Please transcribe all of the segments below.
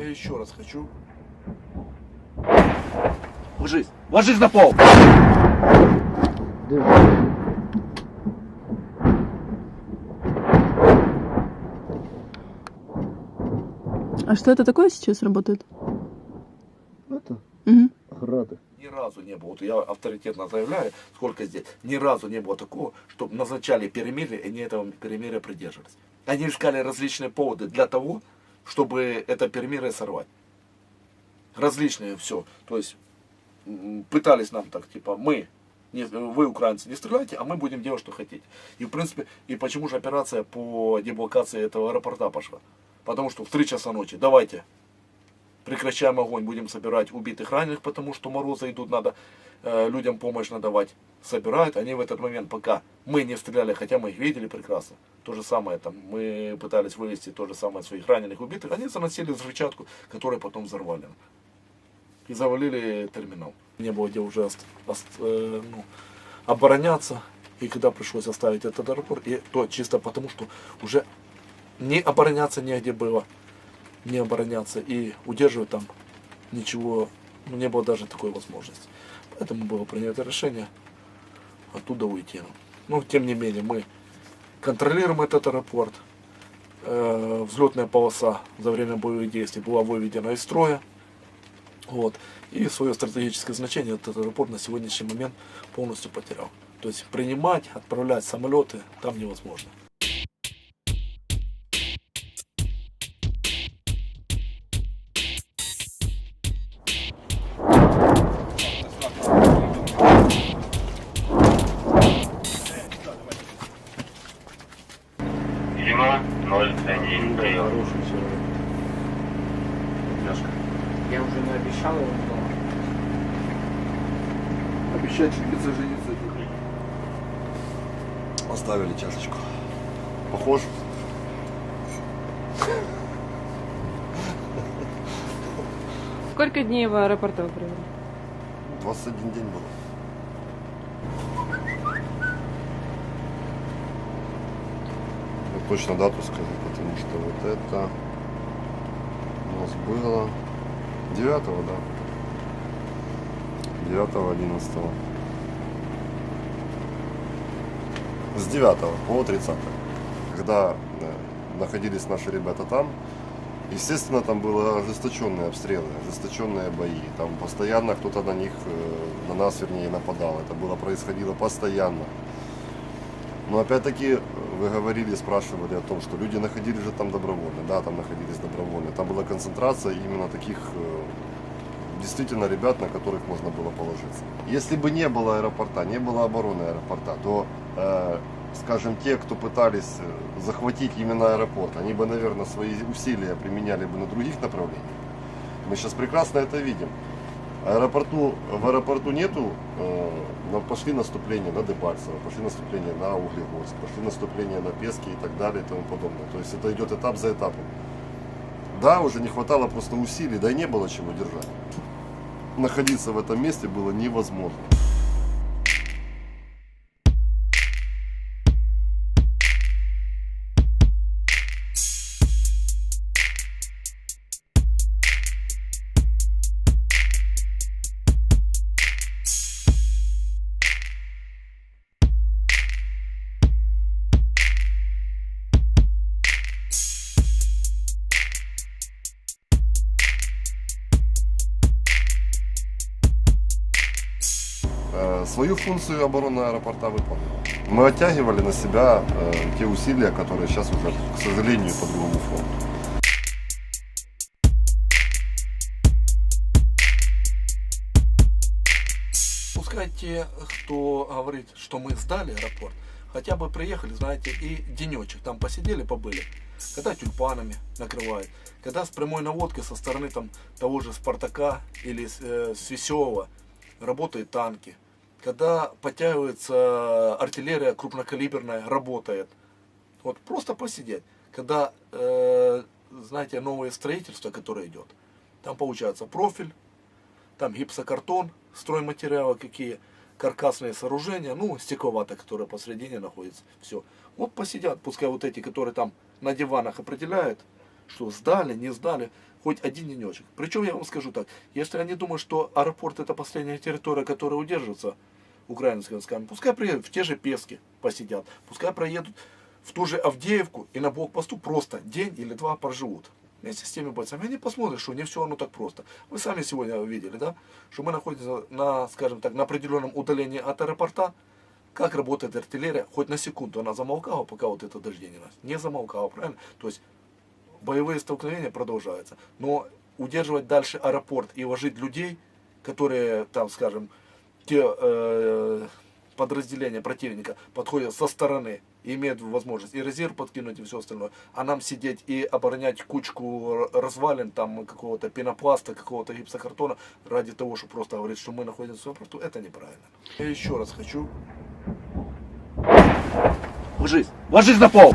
Я еще раз хочу. Ложись! Ложись на пол! А что это такое сейчас работает? Это Мгм. грады. Ни разу не было, вот я авторитетно заявляю, сколько здесь, ни разу не было такого, чтобы назначали перемирие, и они этого перемирия придерживались. Они искали различные поводы для того, чтобы это перемирие сорвать. Различные все. То есть пытались нам так, типа, мы, не- вы, украинцы, не стреляйте, а мы будем делать, что хотите. И, в принципе, и почему же операция по деблокации этого аэропорта пошла? Потому что в 3 часа ночи, давайте, прекращаем огонь, будем собирать убитых, раненых, потому что морозы идут, надо э, людям помощь надавать. Собирают, они в этот момент, пока мы не стреляли, хотя мы их видели прекрасно, то же самое, там, мы пытались вывести то же самое своих раненых, убитых, они заносили взрывчатку, которую потом взорвали. И завалили терминал. Не было где уже э, ну, обороняться, и когда пришлось оставить этот аэропорт, и то чисто потому, что уже не обороняться негде было, не обороняться и удерживать там ничего, ну, не было даже такой возможности. Поэтому было принято решение оттуда уйти. Но тем не менее мы контролируем этот аэропорт. Э, взлетная полоса за время боевых действий была выведена из строя. Вот. И свое стратегическое значение этот аэропорт на сегодняшний момент полностью потерял. То есть принимать, отправлять самолеты там невозможно. Я уже не обещал его, но Обещать жениться, жениться. Оставили чашечку. Похож? Сколько дней в аэропорту вы провели? 21 день был. Я точно дату скажу, потому что вот это у нас было 9 да? 9 11 С 9 по 30 Когда э, находились наши ребята там, Естественно, там были ожесточенные обстрелы, ожесточенные бои. Там постоянно кто-то на них, э, на нас, вернее, нападал. Это было происходило постоянно. Но опять-таки э, вы говорили, спрашивали о том, что люди находились же там добровольно. Да, там находились добровольно. Там была концентрация именно таких э, действительно ребят, на которых можно было положиться. Если бы не было аэропорта, не было обороны аэропорта, то, э, скажем, те, кто пытались э, захватить именно аэропорт, они бы, наверное, свои усилия применяли бы на других направлениях. Мы сейчас прекрасно это видим. Аэропорту, в аэропорту нету, э, пошли наступления на Дебальцево, пошли наступления на Углегорск, пошли наступления на Пески и так далее и тому подобное. То есть это идет этап за этапом. Да, уже не хватало просто усилий, да и не было чего держать. Находиться в этом месте было невозможно. Свою функцию обороны аэропорта выполнила. Мы оттягивали на себя э, те усилия, которые сейчас уже, к сожалению, по другому фронту. Пускай те, кто говорит, что мы сдали аэропорт, хотя бы приехали, знаете, и денечек там посидели, побыли. Когда тюльпанами накрывают, когда с прямой наводкой со стороны там того же Спартака или э, с Веселого работают танки, когда подтягивается артиллерия крупнокалиберная, работает. Вот просто посидеть. Когда, э, знаете, новое строительство, которое идет, там получается профиль, там гипсокартон, стройматериалы какие, каркасные сооружения, ну, стекловата, которая посредине находится, все. Вот посидят, пускай вот эти, которые там на диванах определяют, что сдали, не сдали, хоть один денечек. Причем я вам скажу так, если они думают, что аэропорт это последняя территория, которая удерживается украинскими войсками, пускай приедут в те же Пески посидят, пускай проедут в ту же Авдеевку и на блокпосту просто день или два проживут. Вместе с теми бойцами. Они посмотрят, что не все оно так просто. Вы сами сегодня видели, да? Что мы находимся на, скажем так, на определенном удалении от аэропорта. Как работает артиллерия? Хоть на секунду она замолкала, пока вот это дождение нас. Не замолкала, правильно? То есть боевые столкновения продолжаются. Но удерживать дальше аэропорт и ложить людей, которые там, скажем, те э, подразделения противника подходят со стороны и имеют возможность и резерв подкинуть и все остальное, а нам сидеть и оборонять кучку развалин, там какого-то пенопласта, какого-то гипсокартона ради того, чтобы просто говорить, что мы находимся в аэропорту, это неправильно. Я еще раз хочу... Ложись! Ложись на пол!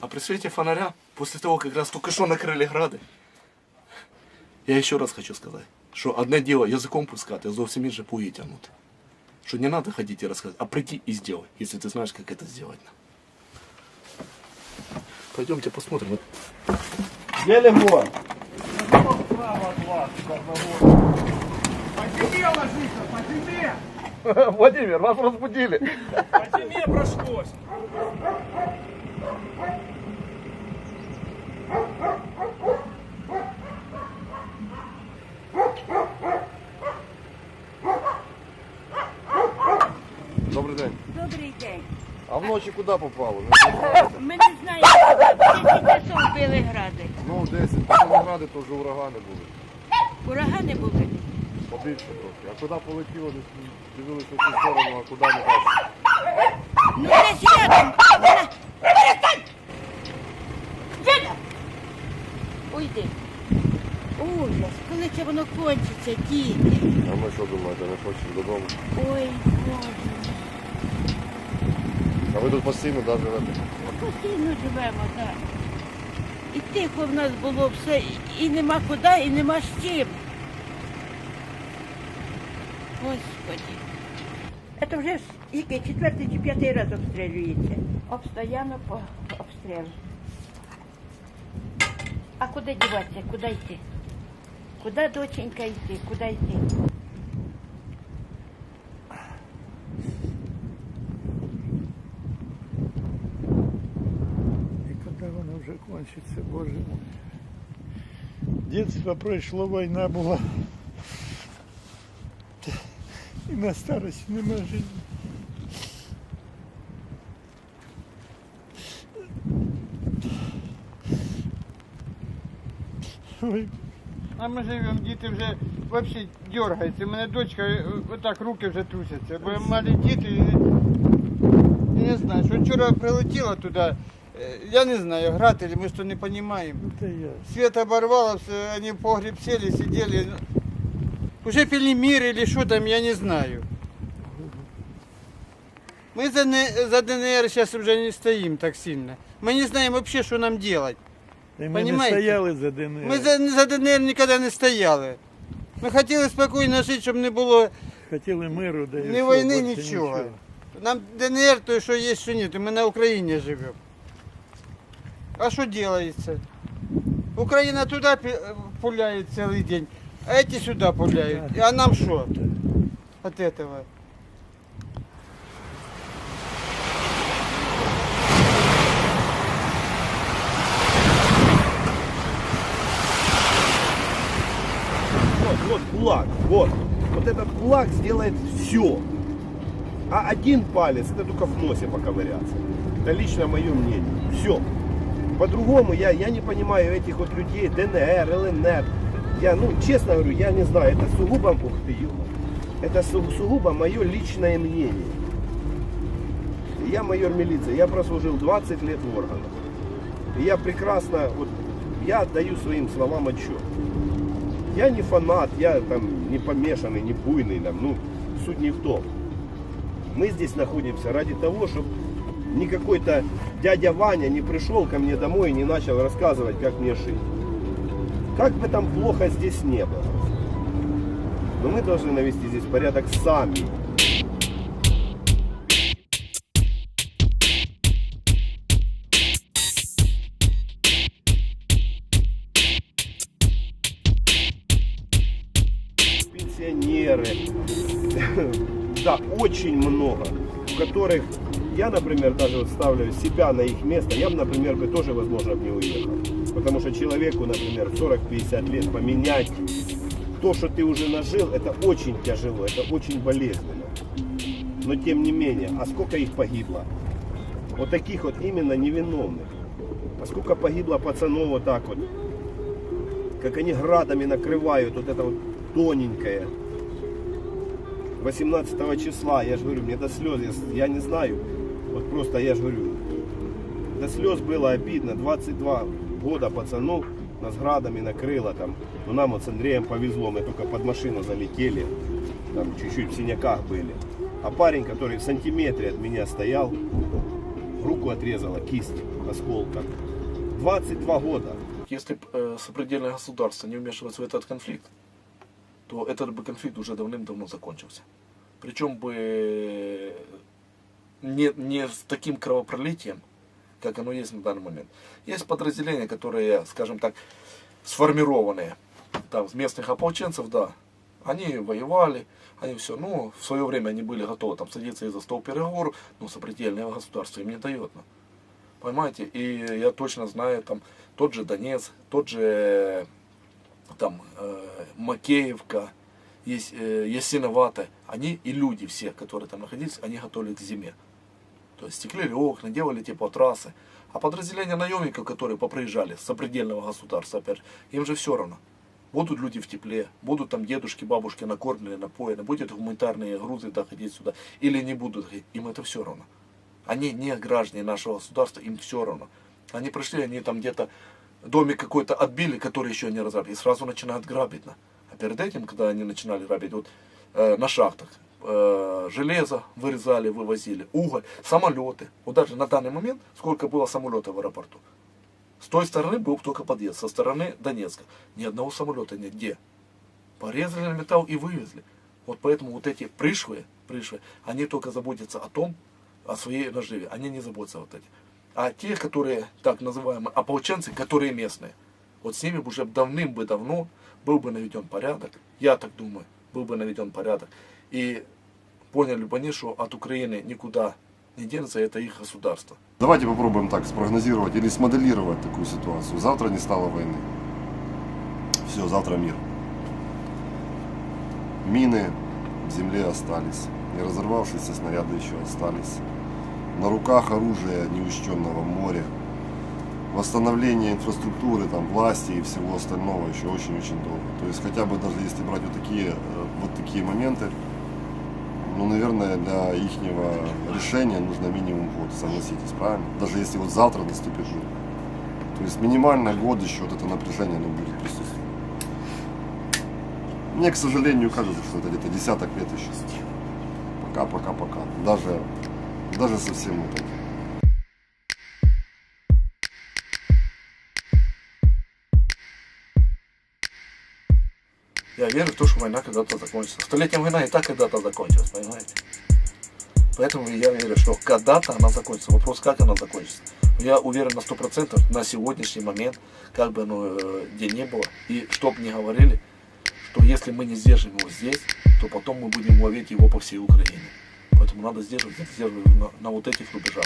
А при свете фонаря, после того, как раз только что накрыли грады, я еще раз хочу сказать, что одне дело язиком пускати, а зовсім інше пуї тягнути. Що не надо ходить и рассказывать, а прийти и сделать, если ты знаешь, как это сделать. Пойдемте посмотрим. Где легон? Владимир, вас разбудили. По зиме прошлось. Добрий день. Добрий день. А вночі куди попало? Ми не знаємо, скільки часов били гради. Ну, 10. Павлогради то вже урагани були. Урагани були. Побільше трохи. А куди полетіло, дивилися в цю сторону, а куди не бачили. Ну десь рядом. Уйди. Ужас, коли це воно кончиться, діти. А ми що думаєте, не хочемо додому? Ой, Боже. А ви тут постійно да, живете? Ми постійно живемо, так. І тихо в нас було все, і- і нема куди, і нема з чим. Господи. Це вже ж який четвертий чи п'ятий раз обстрілюється. Обстоянно по обстрілу. А куди діватися? Куди йти? Куди доченька йти? Куди йти? И когда воно вже кончиться, Боже мой. Детство пройшло, війна була. І на старості нема життя. А ми живемо, діти вже взагалі дергаються. У мене дочка е, отак руки вже трусяться, бо малі діти. і- і не знаю, що вчора прилетіла туди. е, Я не знаю, грати, ли, ми ж то не розуміємо. это я. Свет оборвало, все, они в погреб сели, сидели. ну, Уже пили мир или что там, я не знаю. Мы за, Не- за ДНР сейчас уже не стоим так сильно. Мы не знаем вообще, что нам делать. Й ми не стояли за ДНР. Ми за, за ДНР ніколи не стояли. Ми хотіли спокійно жити, щоб не було Хотіли миру, да і ні все, війни, більше нічого. Нам ДНР, то що є, що ні, ми на Україні живемо. А що робиться? Україна туди пі- пуляє цілий день, а ці сюди пуляють. А нам що від этого? Вот, кулак, вот. Вот этот кулак сделает все. А один палец, это только в носе поковыряться. Это лично мое мнение. Все. По-другому я, я не понимаю этих вот людей, ДНР, ЛНР. Я, ну, честно говорю, я не знаю, это сугубо, ух ты, ё это су- сугубо мое личное мнение. Я майор милиции, я прослужил 20 лет в органах. И я прекрасно, вот, я отдаю своим словам отчет. Я не фанат, я там не помешанный, не буйный, там, ну, суть не в том. Мы здесь находимся ради того, чтобы не какой-то дядя Ваня не пришел ко мне домой и не начал рассказывать, как мне жить. Как бы там плохо здесь не было. Но мы должны навести здесь порядок сами. Премьеры, да, очень много, в которых я, например, даже вот ставлю себя на их место, я бы, например, бы тоже, возможно, бы не уехал. Потому что человеку, например, 40-50 лет поменять то, что ты уже нажил, это очень тяжело, это очень болезненно. Но тем не менее, а сколько их погибло? Вот таких вот именно невиновных. А сколько погибло пацанов вот так вот. Как они градами накрывают вот это вот тоненькое. 18 числа, я же говорю, мне до слез, я, я не знаю. Вот просто я же говорю, до слез было обидно. 22 года пацанов нас градами накрыло там. Но нам вот с Андреем повезло, мы только под машину залетели. Там чуть-чуть в синяках были. А парень, который в сантиметре от меня стоял, руку отрезала, кисть осколка. 22 года. Если э, сопредельное государство не вмешивалось в этот конфликт, то этот бы конфликт уже давным-давно закончился. Причем бы не, не с таким кровопролитием, как оно есть на данный момент. Есть подразделения, которые, скажем так, сформированные, там, с местных ополченцев, да, они воевали, они все, ну, в свое время они были готовы там садиться и за стол переговоров, но сопредельное государство им не дает. Ну. Понимаете? И я точно знаю, там, тот же Донец, тот же, там, э, Макеевка, есть, э, Ясиновата, они и люди все, которые там находились, они готовили к зиме. То есть стеклили окна, делали типа трассы. А подразделения наемников, которые поприезжали с сопредельного государства, опять им же все равно. Будут люди в тепле, будут там дедушки, бабушки накормлены, напоены, будут гуманитарные грузы доходить сюда, или не будут, им это все равно. Они не граждане нашего государства, им все равно. Они пришли, они там где-то домик какой-то отбили, который еще не разграбили, и сразу начинают грабить. На. А перед этим, когда они начинали грабить, вот э, на шахтах, э, железо вырезали, вывозили, уголь, самолеты. Вот даже на данный момент, сколько было самолетов в аэропорту. С той стороны был только подъезд, со стороны Донецка. Ни одного самолета нет. Где? Порезали металл и вывезли. Вот поэтому вот эти пришлые, пришлые, они только заботятся о том, о своей наживе. Они не заботятся вот эти. А те, которые, так называемые ополченцы, которые местные, вот с ними уже давным бы давно был бы наведен порядок. Я так думаю, был бы наведен порядок. И поняли бы они, что от Украины никуда не денется, это их государство. Давайте попробуем так спрогнозировать или смоделировать такую ситуацию. Завтра не стало войны. Все, завтра мир. Мины в земле остались. Не разорвавшиеся снаряды еще остались. На руках оружие неучтенного моря. Восстановление инфраструктуры, там, власти и всего остального еще очень-очень долго. То есть хотя бы даже если брать вот такие, э, вот такие моменты, ну, наверное, для их решения нужно минимум год, согласитесь, правильно? Даже если вот завтра наступит мир. То есть минимально год еще вот это напряжение оно будет присутствовать. Мне, к сожалению, кажется, что это где-то десяток лет еще. Пока, пока, пока. Даже, даже совсем вот это. Я верю в то, что война когда-то закончится. Столетняя война и так когда-то закончилась, понимаете? Поэтому я верю, что когда-то она закончится. Вопрос, как она закончится. Я уверен на 100% на сегодняшний момент, как бы оно э, где не было, и чтоб не говорили, что если мы не сдержим его здесь, то потом мы будем ловить его по всей Украине. Поэтому надо сдерживать, сдерживать на, на вот этих рубежах.